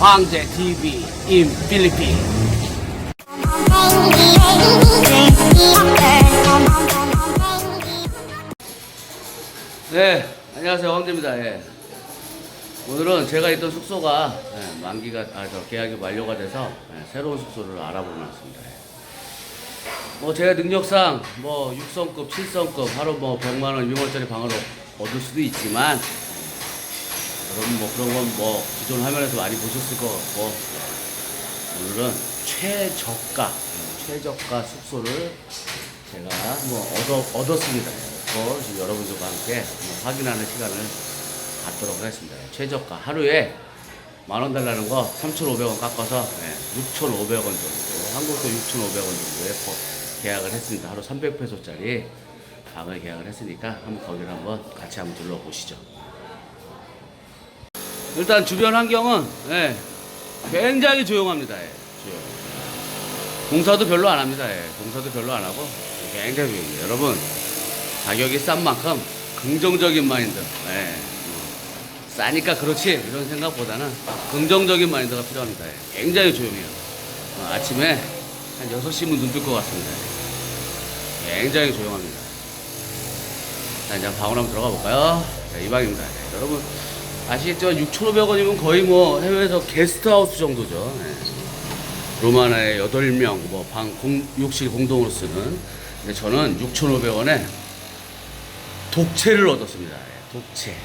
황제 TV in 필리핀. 네, 안녕하세요. 황제입니다. 예. 오늘은 제가 있던 숙소가 예, 만기가 아 저 계약이 만료가 돼서 예, 새로운 숙소를 알아보러 왔습니다. 예. 뭐 제가 능력상 뭐 6성급, 7성급 하루 뭐 100만 원, 6원짜리 방을 얻- 얻을 수도 있지만 여러분 뭐 그런 건 뭐 기존 화면에서 많이 보셨을 것 같고 오늘은 최저가 예, 최저가 숙소를 제가 뭐 얻어, 얻었습니다. 그거 지금 여러분들과 함께 확인하는 시간을 갖도록 하겠습니다. 최저가 하루에 만 원 달라는 거 3,500원 깎아서 6,500원 정도 한국도 6,500원 정도에 거- 계약을 했습니다. 하루 300페소짜리 방을 계약을 했으니까 한번 거기를 한번 같이 한번 둘러보시죠. 일단 주변 환경은 예, 굉장히 조용합니다. 예. 공사도 별로 안 합니다. 예, 공사도 별로 안 하고 굉장히 조용해요. 여러분 가격이 싼 만큼 긍정적인 마인드. 예, 뭐, 싸니까 그렇지 이런 생각보다는 긍정적인 마인드가 필요합니다. 예, 굉장히 조용해요. 어, 아침에 한 6시면 눈 뜰 것 같습니다. 예, 굉장히 조용합니다. 자, 이제 방으로 한번 들어가 볼까요? 자, 이 방입니다. 예, 여러분 아시겠죠? 6,500원이면 거의 뭐 해외에서 게스트하우스 정도죠. 예. 로마나에 8명, 뭐, 방, 공, 욕실 공동으로 쓰는. 근데 저는 6,500원에 독채를 얻었습니다. 예, 독채. 예.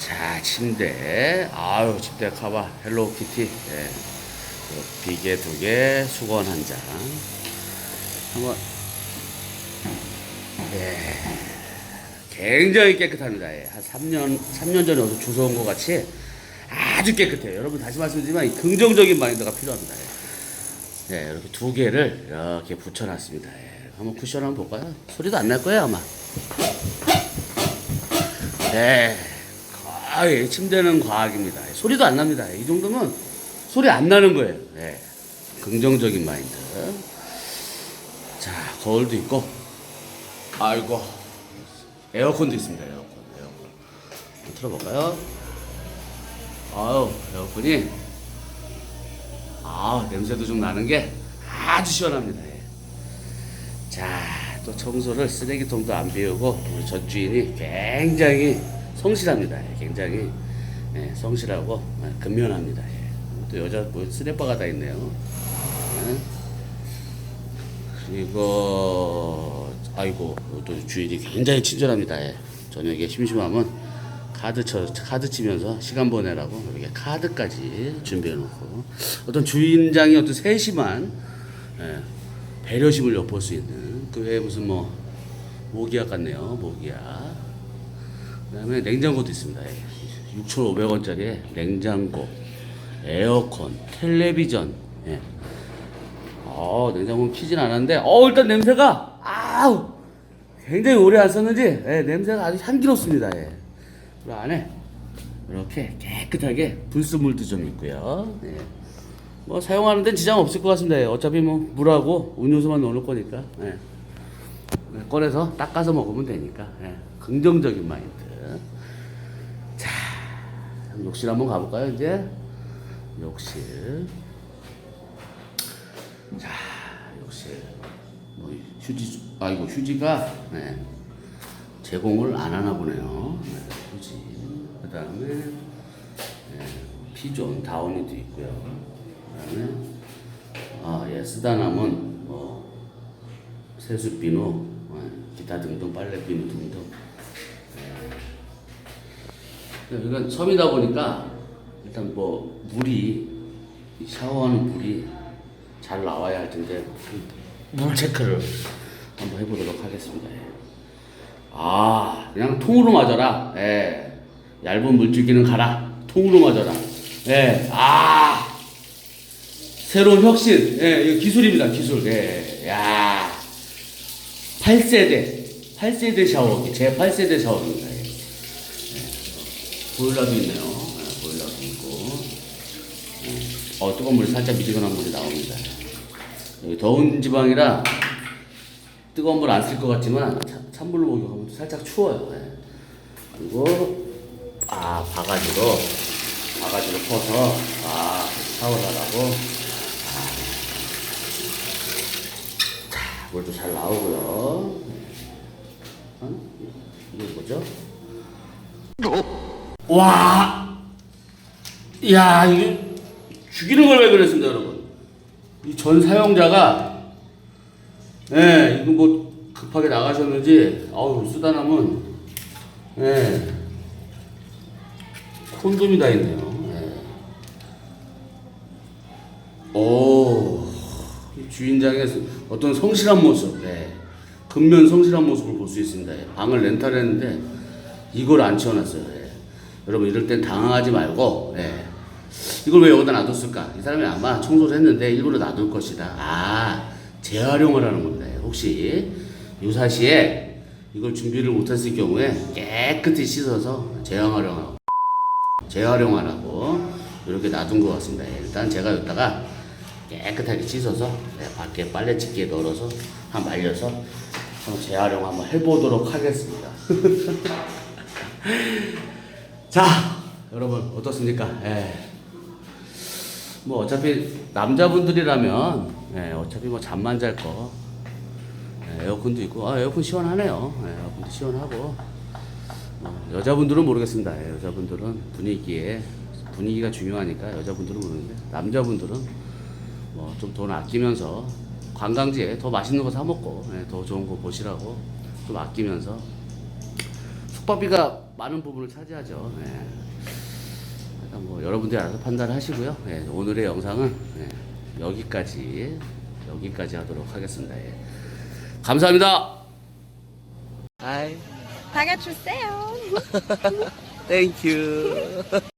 자, 침대. 아유, 침대 카바. 헬로우키티. 예. 요 비계 두 개, 수건 한 장. 한번. 예. 굉장히 깨끗합니다. 예. 한 3년, 3년 전에 어서 주워온 것 같이 아주 깨끗해요. 여러분 다시 말씀드리지만 이 긍정적인 마인드가 필요합니다. 예. 네, 이렇게 두 개를 이렇게 붙여놨습니다. 예. 한번 쿠션 한번 볼까요? 소리도 안 날 거예요, 아마. 네, 거의 침대는 과학입니다. 예, 소리도 안 납니다. 이 정도면 소리 안 나는 거예요. 예. 긍정적인 마인드. 자, 거울도 있고, 아이고, 에어컨도 있습니다. 에어컨, 에어컨. 틀어볼까요? 아유, 에어컨이 아 냄새도 좀 나는 게 아주 시원합니다. 예. 자, 또 청소를 쓰레기통도 안 비우고 우리 전 주인이 굉장히 성실합니다. 예, 굉장히 예, 성실하고 예, 근면합니다. 예. 또 여자 뭐 쓰레빠가 다 있네요. 예. 그리고 아이고 또 주인이 굉장히 친절합니다. 예. 저녁에 심심하면 카드 쳐 카드 치면서 시간 보내라고 이렇게 카드까지 준비해 놓고 어떤 주인장이 어떤 세심한 예, 배려심을 엿볼 수 있는 그 외에 무슨 뭐 모기약 같네요 모기약 그다음에 냉장고도 있습니다. 예. 6,500원짜리 냉장고, 에어컨, 텔레비전. 예. 어, 냉장고는 키진 않았는데, 어, 일단 냄새가, 아우! 굉장히 오래 안 썼는지, 예, 냄새가 아주 향기롭습니다. 예. 그리고 안에, 이렇게 깨끗하게 불순물도 좀 있고요. 예. 뭐, 사용하는 데는 지장 없을 것 같습니다. 예. 어차피 뭐, 물하고 음료수만 넣어놓을 거니까. 예. 네, 꺼내서 닦아서 먹으면 되니까. 예. 긍정적인 마인드. 자, 욕실 한번 가볼까요, 이제? 욕실. 자, 욕실. 뭐, 휴지, 아, 이거 휴지가, 네. 제공을 안 하나 보네요. 네, 휴지. 그 다음에, 네, 피존, 다운이도 있고요. 그 다음에, 아, 예, 쓰다 남은, 뭐, 세수 비누, 네, 기타 등등, 빨래 비누 등등. 네. 이건 섬이다 보니까, 일단 뭐, 물이, 이 샤워하는 물이 잘 나와야 할 텐데 물 체크를 한번 해보도록 하겠습니다. 예. 아 그냥 통으로 맞아라. 예. 얇은 물줄기는 가라. 통으로 맞아라. 예. 아 새로운 혁신. 예. 이거 기술입니다. 기술. 예. 야 8세대 8세대 샤워기 제 8세대 샤워기입니다. 예. 예. 보일러도 있네요. 예, 보일러도 있고. 어, 뜨거운 물이 살짝 미지근한 물이 나옵니다. 더운 지방이라 뜨거운 물 안 쓸 것 같지만 차- 찬물로 목욕하면 살짝 추워요. 예. 그리고 아 바가지로 바가지로 퍼서 아 샤워를 하라고 자 물도 잘 나오고요 어? 이게 뭐죠? 와, 야 이게 죽이는 걸왜 그랬습니다, 여러분. 이 전 사용자가, 예, 이거 뭐 급하게 나가셨는지, 아우 쓰다 남은, 예, 콘돔이 다 있네요. 예. 오, 이 주인장의 어떤 성실한 모습, 예. 근면 성실한 모습을 볼 수 있습니다. 예. 방을 렌탈했는데 이걸 안 채워놨어요. 예. 여러분 이럴 땐 당황하지 말고 예. 이걸 왜 여기다 놔뒀을까? 이 사람이 아마 청소를 했는데 일부러 놔둘 것이다. 아 재활용을 하는 겁니다. 예. 혹시 유사시에 이걸 준비를 못했을 경우에 깨끗이 씻어서 재활용하고 재활용하라고 이렇게 놔둔 것 같습니다. 예. 일단 제가 여기다가 깨끗하게 씻어서 네, 밖에 빨래집기에 널어서 한 말려서 재활용 한번 해보도록 하겠습니다. 자, 여러분 어떻습니까? 예. 뭐 어차피 남자분들이라면 예, 어차피 뭐 잠만 잘 거. 예, 에어컨도 있고 아 에어컨 시원하네요. 예, 에어컨도 시원하고 뭐, 여자분들은 모르겠습니다. 예, 여자분들은 분위기에 분위기가 중요하니까 여자분들은 모르는데 남자분들은 뭐 좀 돈 아끼면서 관광지에 더 맛있는 거 사 먹고 예, 더 좋은 거 보시라고 좀 아끼면서 숙박비가 많은 부분을 차지하죠. 예. 일단 뭐 여러분들이 알아서 판단을 하시고요. 예, 오늘의 영상은 예, 여기까지 여기까지 하도록 하겠습니다. 예. 감사합니다. 하이, 박아주세요. 땡큐.